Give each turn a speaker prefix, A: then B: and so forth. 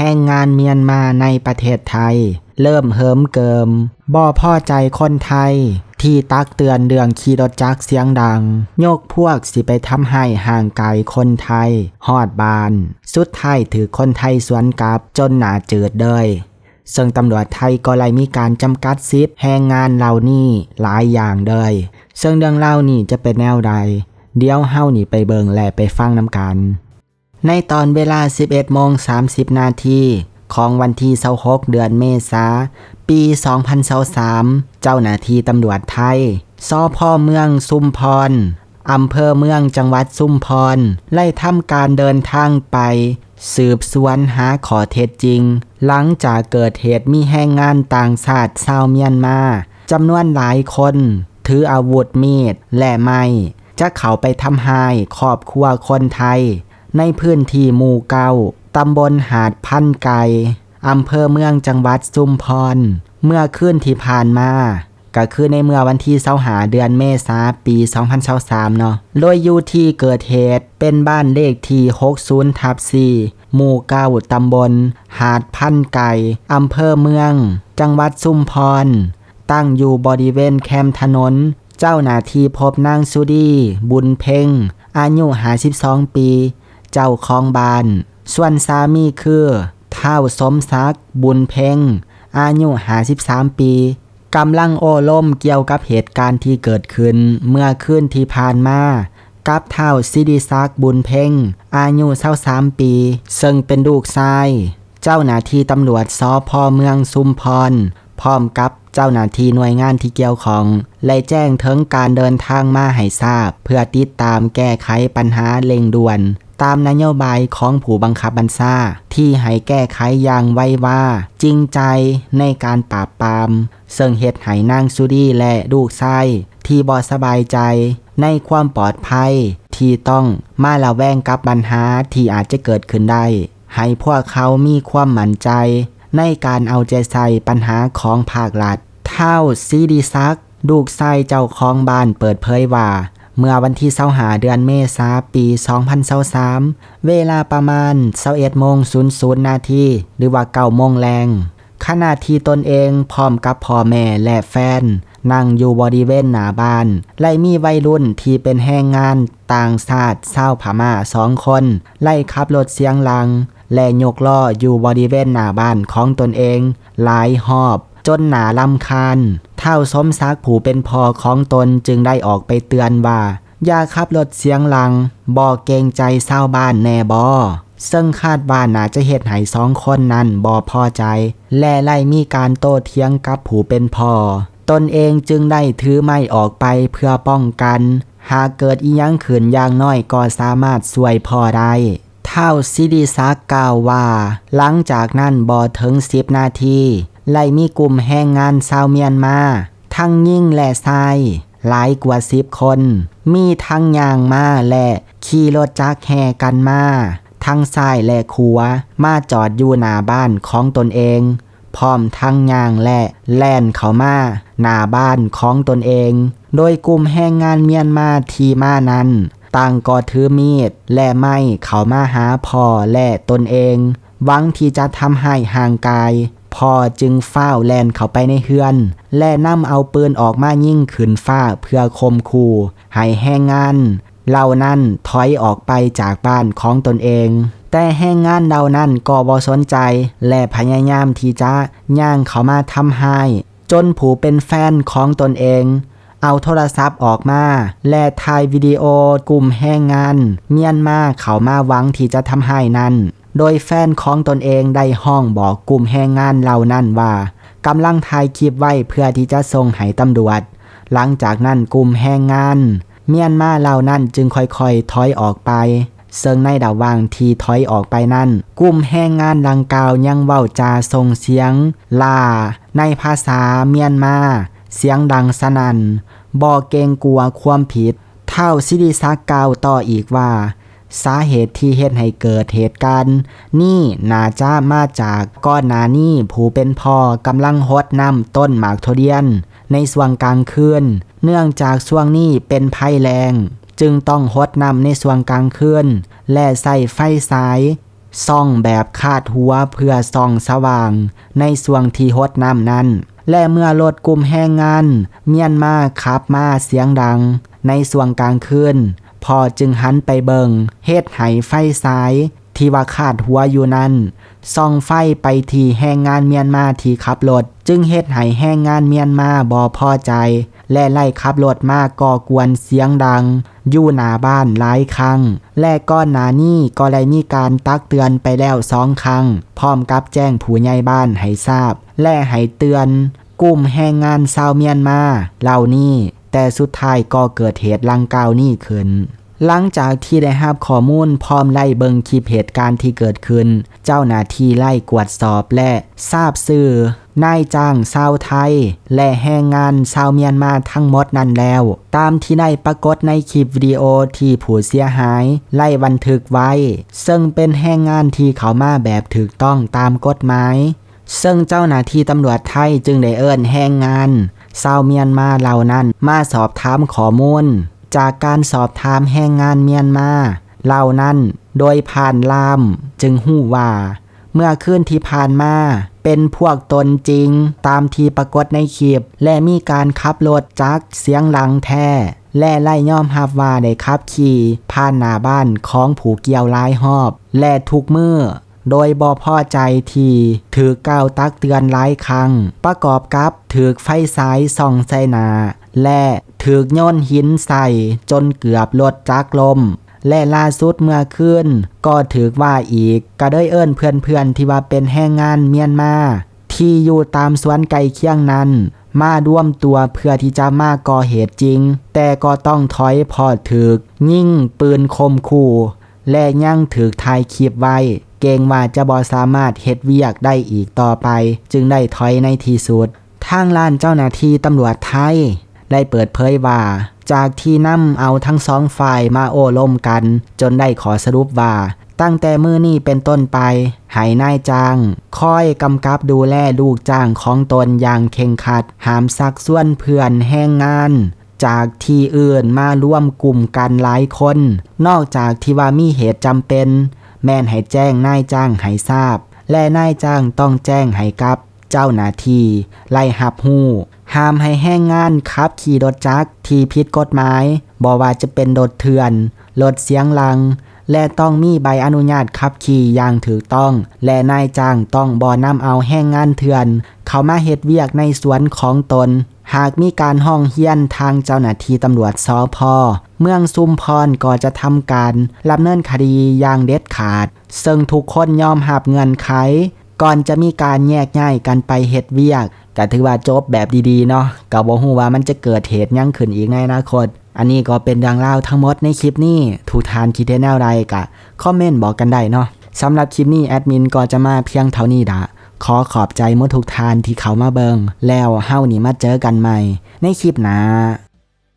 A: แรงงานเมียนมาในประเทศไทย เริ่มเหิมเกิม บ่พ่อใจคนไทย ที่ตักเตือนเรื่องขี่รถจักเสียงดัง โยกพวกสิไปทำให้ห่างไกลคนไทยฮอดบาน สุดท้ายถือคนไทยสวนกลับจนหนาจืดเลยซึ่งตำรวจไทยก็เลยมีการจำกัดสิทธิ์แรงงานเหล่านี้หลายอย่างเลยซึ่งเรื่องเล่านี่จะเป็นแนวใด เดี๋ยวเฮานี่ไปเบิงและไปฟังน้ำกัน ในตอนเวลา 11โมง30 นาทีของวันที่26เดือนเมษาปี 2023เจ้าหน้าที่ตำรวจไทยสพ่อเมืองซุมพรอำเภอเมืองจังหวัดซุมพร ไล่ทำการเดินทางไป สืบสวนหาขอเท็จจริง หลังจากเกิดเหตุมีแห้งงานต่างชาติชาวเมียนมาจำนวนหลายคน ถืออาวุธมีดและไม้จะเข้าไปทำหายครอบครัวคนไทย ในพื้นที่หมู่เก้าตำบลหาดพันไก่อำเภอเมืองจังหวัดซุมพร เมื่อคืนที่ผ่านมา ก็คือในเมื่อวันที่เสาหาเดือนเมษาปี 2023เนาะ โดยอยู่ที่เกิดเหตุเป็นบ้านเลขที่ 60ทับ4หมู่เก้าตำบล หาดพันไก่อำเภอเมือง จังหวัดซุมพร ตั้งอยู่บริเวณแคมถนน เจ้าหน้าที่พบนางสุดี บุญเพ่งอายุ52ปี เจ้าของบ้าน ส่วนสามีคือเท่าสมศักดิ์บุญเพ่งอายุ53 ปีกำลังโอล่มเกี่ยวกับเหตุการณ์ที่เกิดขึ้น เมื่อคืนที่ผ่านมากับเท่าซิดิซักบุญเพ่งอายุ23ปี ซึ่งเป็นลูกชาย เจ้าหน้าที่ตำรวจสพเมืองซุมพร พร้อมกับเจ้าหน้าที่หน่วยงานที่เกี่ยวของไล่แจ้งถึงการเดินทางมาให้ทราบ เพื่อติดตามแก้ไขปัญหาเร่งด่วน ตามนโยบายของผู้บังคับบัญชาที่ให้แก้ไขอย่างไว้ว่า จริงใจในการปราบปราม ซึ่งเหตุให้นางสุดีและลูกชายที่บ่สบายใจในความปลอดภัยที่ต้องมาละแวงกับปัญหาที่อาจจะเกิดขึ้นได้ ให้พวกเขามีความมั่นใจ ในการเอาใจใส่ปัญหาของภาครัฐ เท่าซีดีซักลูกชายเจ้าของบ้านเปิดเผยว่า เมื่อวันที่เสาหาเดือนเมษาปี 2023 เวลาประมาณ21โมง00นาทีหรือว่า9โมงแรงขณะที่ตนเองพร้อมกับพ่อแม่และแฟน นั่งอยู่บริเวณหน้าบ้าน ไล่มีวัยรุ่นที่เป็นแรงงานต่างชาติเศร้าผาม่าสองคน ไล่ขับรถเสียงลัง และยกล้ออยู่บริเวณหน้าบ้านของตนเอง หลายหอบ จนหนาลำคาญ เท่าสมซักผูเป็นพอของตนจึงได้ออกไปเตือนว่า อย่าขับรถเสียงลังบ่เกรงใจเศร้าบ้านแน่บอซึ่งคาดว่าน่าจะเหตุให้สองคนนั้นบ่พอใจ และไล่มีการโต้เถียงกับผูเป็นพอตนเองจึงได้ถือไม้ออกไปเพื่อป้องกัน หากเกิดอียังขืนอย่างน้อยก็สามารถช่วยพอได้ เท่าซิดิซักกล่าวว่า หลังจากนั้นบ่ถึงสิบนาทีไล่มีกลุ่มแรงงานชาวเมียนมา ทั้งยิ่งและทรายหลายกว่าสิบคน มีทั้งยางมาและขี่รถจักรแห่กันมา ทั้งซ้ายและขวมาจอดอยู่หน้าบ้านของตนเอง พร้อมทั้งย่างและแล่นเขามาหน้าบ้านของตนเอง โดยกลุ่มแรงงานเมียนมาทีมานั้น ต่างก็ถือมีด และไม้เขามาหาพ่อและตนเอง หวังที่จะทำให้ห่างกายพ่อจึงเฝ้าแลนเข้าไปในเฮือน และนำเอาปืนออกมายิ่งขึ้นฟ้าเพื่อคมคู่ให้แห้งงานเหล่านั้นถอยออกไปจากบ้านของตนเอง แต่แห้งงานเหล่านั้นก็บ่สนใจ และพยายามที่จะย่างเขามาทำให้จนผูเป็นแฟนของตนเอง เอาโทรศัพท์ออกมา และถ่ายวิดีโอกลุ่มแห้งงาน เมียนมาเขามาหวังที่จะทำให้นั้น โดยแฟนของตนเองได้ห้องบอกกลุ่มแห้งงานเหล่านั้นว่ากำลังถ่ายคลิปไว้เพื่อที่จะส่งให้ตำรวจ หลังจากนั้นกลุ่มแห้งงาน เมียนมาเหล่านั้นจึงค่อยๆถอยออกไปซึ่งในดาวางที่ถอยออกไปนั้นกลุ่มแห้งงานดังกล่าวยังเว้าจาส่งเสียง ลา ในภาษาเมียนมา เสียงดังสนัน่น บ่เกงกลัวความผิด เท่าซิดิซักกล่าวต่ออีกว่า สาเหตุที่เฮ็ดให้เกิดเหตุการณ์ นี่นาจะมาจากก้อนนานี่ผู้เป็นพ่อกำลังฮดน้ำต้นหมากโทเดียน ในส่วงกลางคืน เนื่องจากช่วงนี้เป็นภัยแรงจึงต้องหดนำในส่วงกลางคืนและใส่ไฟสายส่องแบบคาดหัวเพื่อส่องสว่าง ในส่วงที่ฮดน้ำนั้น และเมื่อรถกลุ่มแห้งงาน เมียนมาขับมาเสียงดัง ในส่วงกลางคืนพอจึงหันไปเบิงเฮ็ดไหไฟสาย ที่ว่าคาดหัวอยู่นั้นส่องไฟไปที่แห้งงานเมียนมาที่ขับรถจึงเฮ็ดให้แห้งงานเมียนมาบ่พอใจ และไล่ขับรถมาก่อกวนเสียงดัง อยู่หน้าบ้านหลายครั้ง และก้อนหนานี้ก็ได้มีการตักเตือนไปแล้วสองครั้ง พร้อมกับแจ้งผู้ใหญ่บ้านให้ทราบ และให้เตือน กลุ่มแรงงานชาวเมียนมาเหล่านี้ แต่สุดท้ายก็เกิดเหตุลังกาวนี้ขึ้น หลังจากที่ได้รับข้อมูลพร้อมไล่เบิงคลิปเหตุการณ์ที่เกิดขึ้น เจ้าหน้าที่ไล่กวดสอบและทราบซื่อนายจ้างชาวไทย และแรงงานชาวเมียนมาทั้งหมดนั้นแล้ว ตามที่ได้ปรากฏในคลิปวิดีโอที่ผู้เสียหาย ไล่บันทึกไว้ ซึ่งเป็นแรงงานที่เขามาแบบถูกต้องตามกฎหมาย ซึ่งเจ้าหน้าที่ตำรวจไทยจึงได้เอิ้นแรงงานชาวเมียนมาเหล่านั้นมาสอบถามข้อมูล จากการสอบถามแรงงานเมียนมาเหล่านั้นโดยผ่านลามจึงหู้ว่า เมื่อคืนที่ผ่านมาเป็นพวกตนจริงตามที่ปรากฏในคลิปและมีการขับรถจักรเสียงหลังแท้และไล่ย่อมฮับว่าได้ขับขี่ผ่านหน้าบ้านของผูเกี่ยวลายหอบ และทุกมือ โดยบอพ่อใจที่ถือก้าวตักเตือนหลายครั้ง ประกอบกับถือไฟสายส่องใส่นา และถือโยนหินใส่จนเกือบรถจักลมและล่าสุดเมื่อคืนก็ถือว่าอีกก็ได้เอิ้นเพื่อนๆที่ว่าเป็นแรงงานเมียนมา ที่อยู่ตามสวนไก่เคียงนั้น มาร่วมตัวเพื่อที่จะมาก่อเหตุจริง แต่ก็ต้องถอยพอถึก ยิ่งปืนคมคู่ และยังถือถ่ายคลิปไว้ เกรงว่าจะบ่สามารถเฮ็ดเวียกได้อีกต่อไป จึงได้ถอยในที่สุดทางล้านเจ้าหน้าที่ตำรวจไทย ได้เปิดเผยว่า จากที่นำเอาทั้งสองฝ่ายมาโอ้ล้มกัน จนได้ขอสรุปว่า ตั้งแต่มือนี้เป็นต้นไปให้นายจ้างคอยกำกับดูแลลูกจ้างของตนอย่างเข่งขัด หามซักส่วนเพื่อนแห้งงาน จากที่อื่นมาร่วมกลุ่มกันหลายคน นอกจากที่ว่ามีเหตุจำเป็น แม่นให้แจ้งนายจ้างให้ทราบ และนายจ้างต้องแจ้งให้กับ เจ้าหน้าที่ไล่หับหูห้ามให้แห้งงานขับขี่รถจักรที่ผิดกฎหมายบอว่าจะเป็นรถเถื่อนรถเสียงลัง และต้องมีใบอนุญาตขับขี่อย่างถูกต้อง และนายจ้างต้องบ่นำเอาแห้งงานเถื่อน เขามาเฮ็ดเวียกในสวนของตน หากมีการห้องเฮียนทางเจ้าหน้าที่ตำรวจสอพอเมืองซุมพรก็จะทำการดำเนินคดีอย่างเด็ดขาด ซึ่งทุกคนยอมหับเงินไข ก่อนจะมีการแยกย้ายกันไปเฮ็ดเวียกก็ถือว่าจบแบบดีๆเนาะก็บ่ฮู้ว่ามันจะเกิดเหตุยังขึ้นอีกในอนาคต อันนี้ก็เป็นเรื่องราทั้งหมดในคลิปนี้ทุกทานคิดเห็นแนวใดก็คอมเมนต์บอกกันได้เนาะสำหรับคลิปนี้แอดมินก็จะมาเพียงเท่านี้ดะ ขอขอบใจเมดทุกทานที่เขามาเบิง แล้วเฮ้านี่มาเจอกันใหม่ ในคลิปหน้า